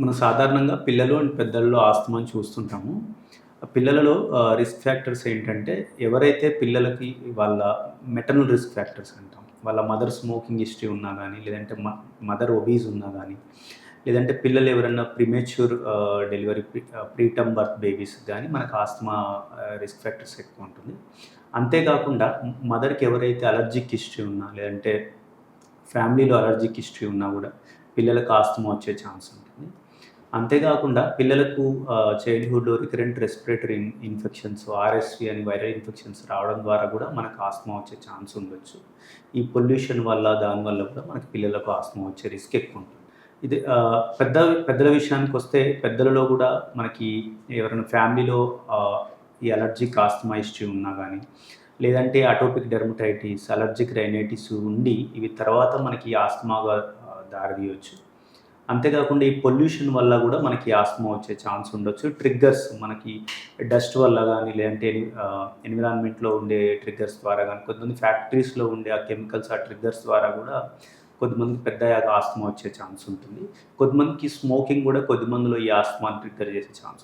మనం సాధారణంగా పిల్లలు అండ్ పెద్దల్లో ఆస్తమాని చూస్తుంటాము. పిల్లలలో రిస్క్ ఫ్యాక్టర్స్ ఏంటంటే ఎవరైతే పిల్లలకి వాళ్ళ మెటర్నల్ రిస్క్ ఫ్యాక్టర్స్ అంటాం వాళ్ళ మదర్ స్మోకింగ్ హిస్టరీ ఉన్నా కానీ లేదంటే మదర్ ఒబీజ్ ఉన్నా కానీ లేదంటే పిల్లలు ఎవరైనా premature delivery preterm birth babies కానీ మనకు ఆస్తమా రిస్క్ ఫ్యాక్టర్స్ ఎక్కువ ఉంటుంది. అంతేకాకుండా మదర్కి ఎవరైతే అలర్జిక్ హిస్టరీ ఉన్నా లేదంటే ఫ్యామిలీలో అలర్జిక్ హిస్టరీ ఉన్నా కూడా పిల్లలకు ఆస్తమా వచ్చే ఛాన్స్ ఉంటుంది. అంతేకాకుండా పిల్లలకు చైల్డ్హుడ్లో రికరెంట్ రెస్పిరేటరీ ఇన్ఫెక్షన్స్ ఆర్ఎస్వి అని వైరల్ ఇన్ఫెక్షన్స్ రావడం ద్వారా కూడా మనకు ఆస్తమా వచ్చే ఛాన్స్ ఉండొచ్చు. ఈ పొల్యూషన్ వల్ల దానివల్ల కూడా మనకి పిల్లలకు ఆస్తమా వచ్చే రిస్క్ ఎక్కువ ఉంటుంది. ఇది పెద్ద పెద్దల విషయానికి వస్తే పెద్దలలో కూడా మనకి ఎవరైనా ఫ్యామిలీలో ఈ అలర్జిక్ ఆస్తమా హిస్టరీ ఉన్నా కానీ లేదంటే అటోపిక్ డెర్మటైటిస్ అలర్జిక్ రైనైటిస్ ఉండి ఇవి తర్వాత మనకి ఆస్తమాగా దారితీయవచ్చు అంతేకాకుండా ఈ పొల్యూషన్ వల్ల కూడా మనకి ఆస్తమా వచ్చే ఛాన్స్ ఉండొచ్చు. ట్రిగ్గర్స్ మనకి డస్ట్ వల్ల కానీ లేదంటే ఎన్విరాన్మెంట్లో ఉండే ట్రిగ్గర్స్ ద్వారా కానీ కొంతమంది ఫ్యాక్టరీస్లో ఉండే ఆ కెమికల్స్ ఆ ట్రిగ్గర్స్ ద్వారా కూడా కొద్దిమందికి పెద్ద ఆస్తమా వచ్చే ఛాన్స్ ఉంటుంది. కొద్దిమందికి స్మోకింగ్ కూడా కొద్దిమందిలో ఈ ఆస్మాని ట్రిగ్గర్ చేసే ఛాన్స్ ఉంటుంది.